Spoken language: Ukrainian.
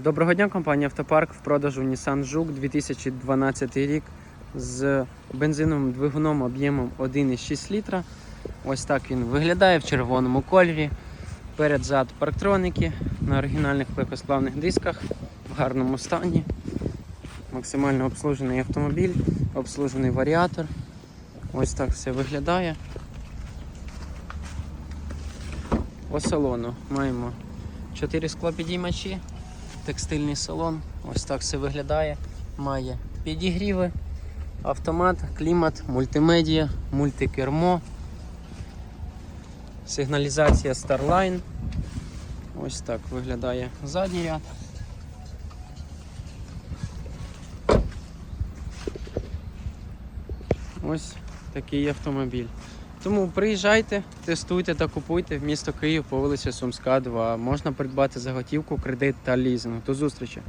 Доброго дня, компанія Автопарк в продажу Nissan Жук 2012 рік з бензиновим двигуном об'ємом 1,6 літра. Ось так він виглядає в червоному кольорі. Перед зад парктроники на оригінальних легкосплавних дисках в гарному стані. Максимально обслужений автомобіль, обслужений варіатор. Ось так все виглядає. По салону маємо 4 склопідіймачі, текстильний салон. Ось так все виглядає. Має підігріви, автомат, клімат, мультимедіа, мультикермо, сигналізація Starline. Ось так виглядає задній ряд. Ось такий автомобіль. Тому приїжджайте, тестуйте та купуйте в місто Київ по вулиці Сумська, 2. Можна придбати за готівку, кредит та лізинг. До зустрічі!